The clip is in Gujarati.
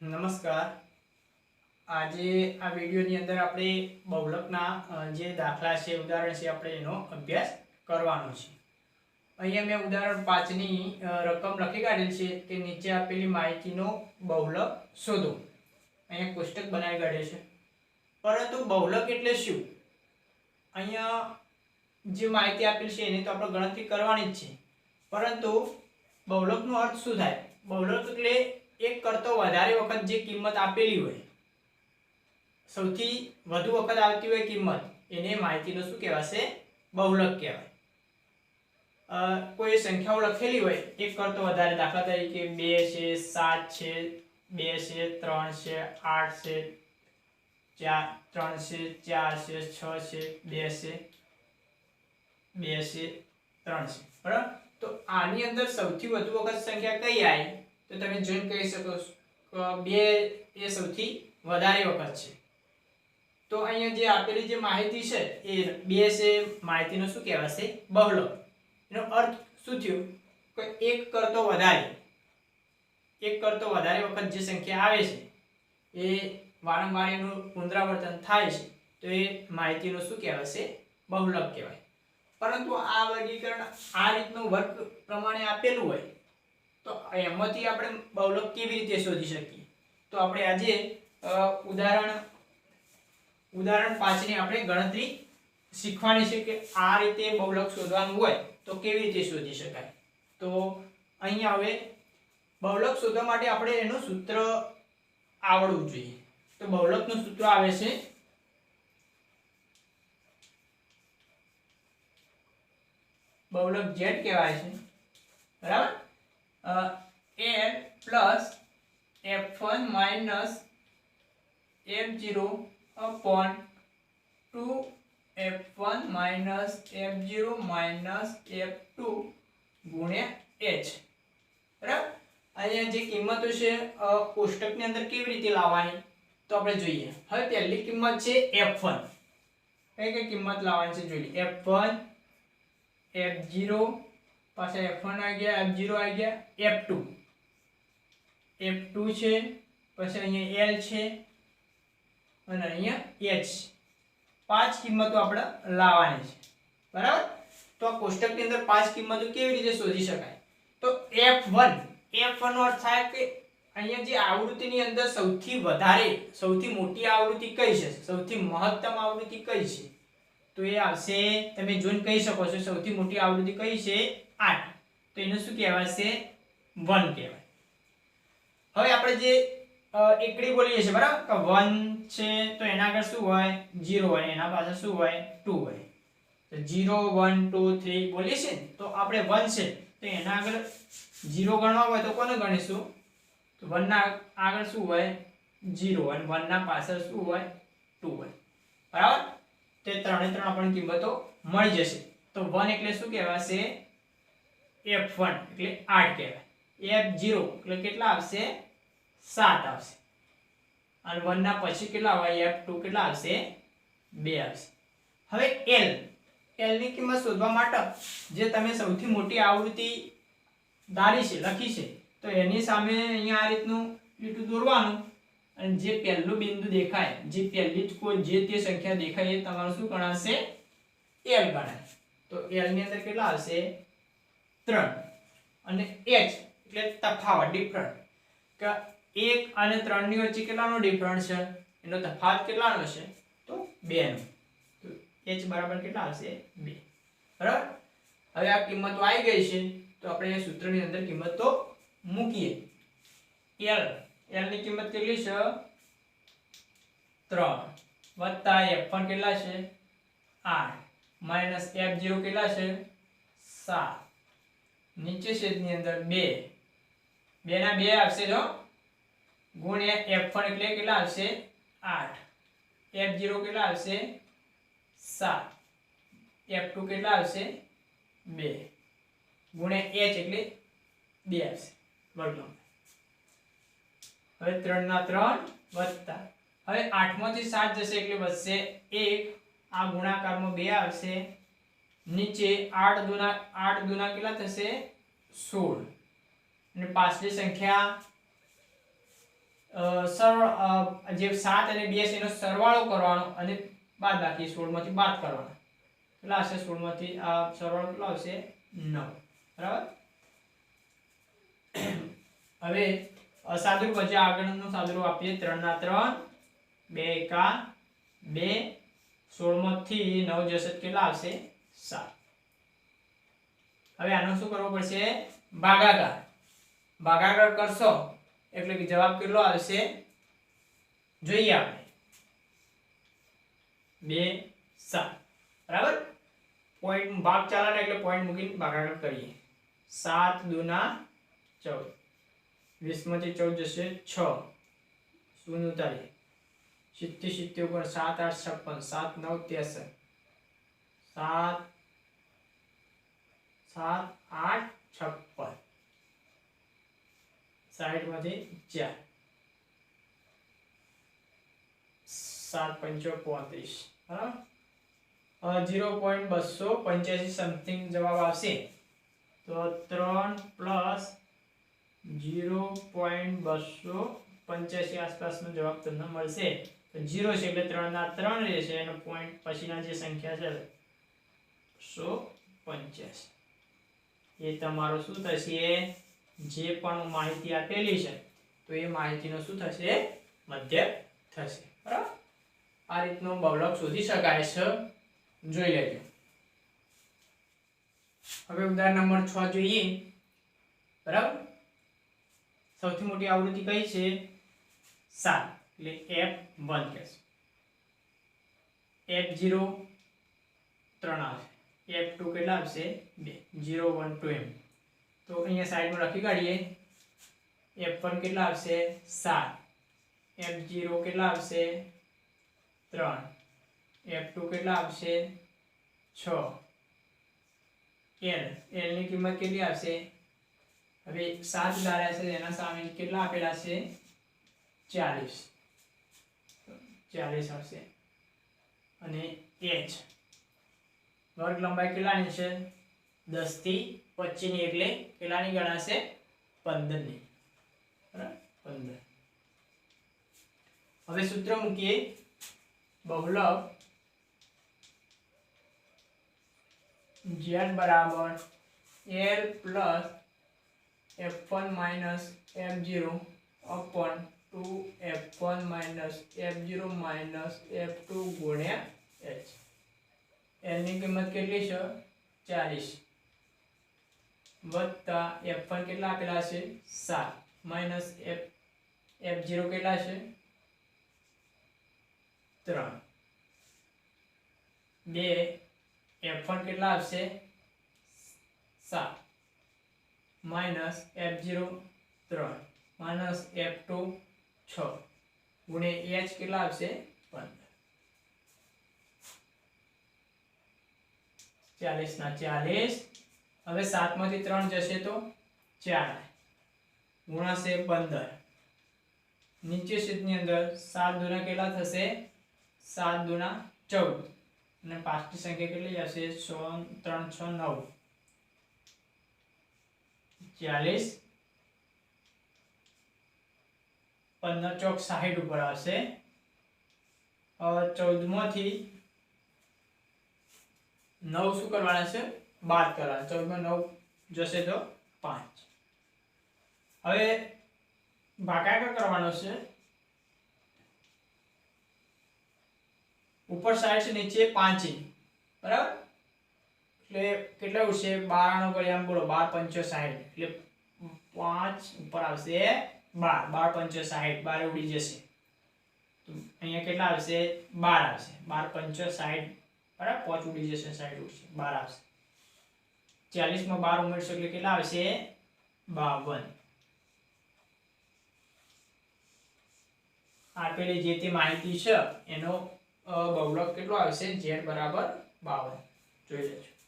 નમસ્કાર. આજે આ વિડીયોની અંદર આપણે બહુલકના જે દાખલા છે, ઉદાહરણ છે, આપણે એનો અભ્યાસ કરવાનો છે. અહીંયા મેં ઉદાહરણ પાંચની રકમ લખી કાઢેલ છે કે નીચે આપેલી માહિતીનો બહુલક શોધો. અહીંયા કોષ્ટક બનાવી કાઢે છે. પરંતુ બહુલક એટલે શું? અહીંયા જે માહિતી આપેલી છે એની તો આપણે ગણતરી કરવાની જ છે. પરંતુ બહુલકનો અર્થ શું થાય? બહુલક એટલે એક કરતો વધારે વખત જે કિંમત આપેલી હોય, સૌથી વધુ વખત આવતી હોય કિંમત, એને માહિતીનો શું કહેવાશે? બહુલક કહેવાય. કોઈ સંખ્યાઓ લખેલી હોય, એક કરતો વધારે દાખલા તરીકે બે છે, સાત છે, બે છે, ત્રણ છે, આઠ છે, ચાર, ત્રણ છે, ચાર છે, છ છે, બે છે બે છે, ત્રણ છે. બરાબર? તો આની અંદર સૌથી વધુ વખત સંખ્યા કઈ આવી તો તમે જોઈન કહી શકો બે એ સૌથી વધારે વખત છે. તો અહીંયા જે આપેલી જે માહિતી છે, એ બે છે, માહિતીનો શું કહેવાશે બહલો એનો અર્થ શું થયો? કે એક કરતો વધારે. એક કરતો વધારે વખત જે સંખ્યા આવે છે, એ વારંવાર એનું પુનરાવર્તન થાય છે. તો એ માહિતીનો શું કહેવાશે બહુલક કહેવાય. પરંતુ આ વર્ગીકરણ આ રીતનું વર્ગ પ્રમાણે આપેલું હોય તો એમાંથી આપણે બહુલક કેવી રીતે શોધી શકીએ? તો આપણે આજે ઉદાહરણ ઉદાહરણ પાંચની આપણે ગણતરી શીખવાની છે કે આ રીતે બહુલક શોધવાનું હોય તો કેવી રીતે શોધી શકાય? તો અહીંયા હવે બહુલક શોધવા માટે આપણે એનું સૂત્ર આવડવું જોઈએ. તો બહુલકનું સૂત્ર આવે છે, બહુલક જેટ કહેવાય છે. બરાબર? A plus F one minus F zero upon two F one minus F zero minus F two ગુણ્યા એચ. બરાબર? અહીંયા જે કિંમતો છે કોષ્ટકની અંદર કેવી રીતે લાવવાની? તો આપણે જોઈએ. હવે પહેલી કિંમત છે એફ વન. કઈ કઈ કિંમત લાવવાની છે જોઈએ એફ વન, એફ ઝીરો પાછા એફ વન આવી ગયા એફ ઝીરો આવી ગયા એફ ટુ એફ ટુ છે, પછી અહીંયા એલ છે, અને અહીંયા એચ પાંચ કિંમતો આપણે લાવવાની છે. બરાબર? તો આ કોષ્ટકની અંદર પાંચ કિંમતો કેવી રીતે શોધી શકાય? તો એફ વન એફ વનનો અર્થ થાય કે અહીંયા જે આવૃત્તિની અંદર સૌથી વધારે, સૌથી મોટી આવૃત્તિ કઈ છે? સૌથી મહત્તમ આવૃત્તિ કઈ છે? તો એ આવશે, તમે જોઈને કહી શકો છો, સૌથી મોટી આવૃત્તિ કઈ છે? આઠ. તો એને શું કહેવાશે વન કહેવાય. હવે આપણે જે એકડી બોલીએ છીએ, બરાબર? કે વન છે, તો એના આગળ શું હોય? જીરો હોય. એના પાછળ શું હોય? ટુ હોય. તો જીરો, વન, ટુ, થ્રી બોલીએ છીએ તો આપણે વન છે. તો એના આગળ જીરો ગણવા હોય તો કોને ગણીશું? તો વનના આગળ શું હોય? જીરો. અને વનના પાછળ શું હોય? ટુ હોય. બરાબર? તે ત્રણે ત્રણ આપણને કિંમતો મળી જશે. તો વન એટલે શું કહેવાશે? એફ વન એટલે આઠ કહેવાય. એફ ઝીરો એટલે કેટલા આવશે? સાત આવશે. અને વનના પછી કેટલા આવે એફ ટુ કેટલા આવશે? બે આવશે. હવે એલ એલની કિંમત શોધવા માટે જે તમે સૌથી મોટી આવૃત્તિ ધારી છે, લખી છે, તો એની સામે અહીંયા આ રીતનું લીટું દોરવાનું. અને જે પહેલું બિંદુ દેખાય, જે પહેલી જ કોઈ જે તે સંખ્યા દેખાય એ તમારું શું ગણાશે? એલ ગણાય. તો એલની અંદર કેટલા આવશે? ત્રણ. અને એચ એટલે તફાવત ડિફરન્ટ કે એક અને ત્રણની વચ્ચે કેટલાનો ડિફરન્ટ છે? એનો તફાવત કેટલાનો છે? તો બે તો એચ બરાબર કેટલા આવશે? બે. બરાબર? હવે આ કિંમતો આવી ગઈ છે, તો આપણે સૂત્રની અંદર કિંમતો મૂકીએ. એલ એલની કિંમત કેટલી છે? ત્રણ. વત્તા એફ પણ કેટલા છે? આઠ. માઇનસ એફ જીરો કેટલા છે? સાત. નીચે છેદની અંદર બે. બે ના બે આવશે જો. ગુણ્યા એફ પણ એટલે કેટલા આવશે? આઠ. એફ ઝીરો કેટલા આવશે? સાત. એફ ટુ કેટલા આવશે? બે. ગુણ્યા h એટલે બે આવશે. વર્ગમાં હવે 3 ના ત્રણ વત્તા હવે આઠમાંથી સાત જશે એટલે વધશે એક. આ ગુણાકારમાં બે આવશે. નીચે આઠ દુના આઠ દુના કેટલા થશે? સોળ. અને પાછલી સંખ્યા સરળ જે સાત અને બે છે, એનો સરવાળો કરવાનો અને બાદ બાકી સોળમાંથી બાદ કરવાનો. કેટલા હશે સોળમાંથી, આ સરવાળો કેટલો આવશે? નવ. બરાબર? હવે સાદુરૂપ હજી આગળનું સાદુરૂપ આપીએ. ત્રણના ત્રણ, બે એકા, બે. સોળમાંથી નવ જશે કેટલા આવશે? સાત હવે આનો શું કરવો પડશે? ભાગાકાર. ભાગાકાર કરશો એટલે કે જવાબ કેટલો આવશે? જોઈએ આપણે. બે, સાત. બરાબર? પોઈન્ટ ભાગ ચાલે એટલે પોઈન્ટ મૂકીને ભાગાકાર કરીએ. સાત દુના ચૌદ. વીસમાંથી ચૌદ જશે છ. શૂન્ય ઉતારીએ. સિત્તેર સિત્તેર ઉપર સાત, આઠ, છપ્પન. સાત, નવ, ત્રેસઠ. સાત સાત આઠ, છપ્પન. સાઈડમાંથી ચાર. સાત પંચો પોત્રીસ. બરાબર? જીરો પોઈન્ટ બસો પંચ્યાસી સમથિંગ જવાબ આવશે. તો ત્રણ પ્લસ ઝીરો પોઈન્ટ બસો પંચ્યાસી આસપાસનો જવાબ તમને મળશે. તો જીરો છે એટલે ત્રણના ત્રણ રહેશે એનો પોઈન્ટ પછીના જે સંખ્યા છે, સો પંચ્યાસી. એ તમારો શું થશે? જે પણ માહિતી આપેલી છે, તો એ માહિતીનો શું થશે? મધ્ય થશે. બરાબર? આ રીતનો બવલક શોધી શકાય છે. જોઈ લેજો. હવે ઉદાહરણ નંબર છ જોઈએ. બરાબર? સૌથી મોટી આવૃત્તિ કઈ છે? સાત. એટલે એફ વન કહેશે. એફ ઝીરો ત્રણ આવશે એફ ટુ કેટલા આવશે? બે. ઝીરો વન ટુ એમ તો અહીંયા સાઈડમાં લખી કાઢીએ. એફ વન કેટલા આવશે? સાત. એફ ઝીરો કેટલા આવશે? ત્રણ. એફ ટુ કેટલા આવશે? છ. એલ એલની કિંમત કેટલી આવશે? હવે સાત ધાર્યા છે, એના સામે કેટલા આપેલા છે? ચાલીસ. ચાલીસ આવશે. અને એચ વર્ગ લંબાઈ કેટલાની છે? દસથી પચીસની એટલે કેટલાની ગણાશે? પંદરની. બરાબર? પંદર. હવે સૂત્ર મૂકીએ. બહુલક z બરાબર L plus F one minus F zero upon two F one minus F zero minus F two ગુણ્યા એચ. એલની કિંમત કેટલી છે? ચાલીસ. વત્તા એફ વન કેટલા આપેલા છે? સાત. માઇનસ એફ એફ ઝીરો કેટલા છે? ત્રણ. બે એફ વન કેટલા આવશે સાત. માઇનસ એફ ઝીરો ત્રણ. માઇનસ એફ ટુ, છ. ગુણે એચ કેટલા આવશે પંદર. ચાલીસ ના ચાલીસ. હવે સાતમાંથી ત્રણ જશે તો ચાર. ગુણાશે પંદર. નીચે શીટની અંદર સાત દુના કેટલા થશે? સાત દુના ચૌદ. અને પાંચની સંખ્યા કેટલી જશે? સો ત્રણ, છ, નવ. ચાલીસ. પંદર ચોક સાહીઠ ઉપર આવશે. ચૌદમાંથી નવ શું કરવાના છે? બાદ કરવાના. ચૌદમાં નવ જશે તો પાંચ. હવે ભાગાકાર કરવાનો છે. ઉપર સાઈડ છે, નીચે પાંચ ઇંચ બરાબર? એટલે કેટલા ઉડશે બારનો કરી આમ બોલો, બાર પંચો સાહીઠ એટલે પાંચ ઉપર આવશે બાર. બાર પંચો સાહીઠ બાર ઉડી જશે. અહીંયા કેટલા આવશે? બાર આવશે. બાર પંચો સાહીઠ બરાબર? પાંચ ઉડી સાઈડ ઉડશે. બાર આવશે. ચાલીસમાં બાર ઉમેરશો એટલે કેટલા આવશે? બાવન. આપેલી જે તે માહિતી છે, એનો બહુલક કેટલો આવશે? ઝેડ બરાબર બાવન. જોઈ લેજો.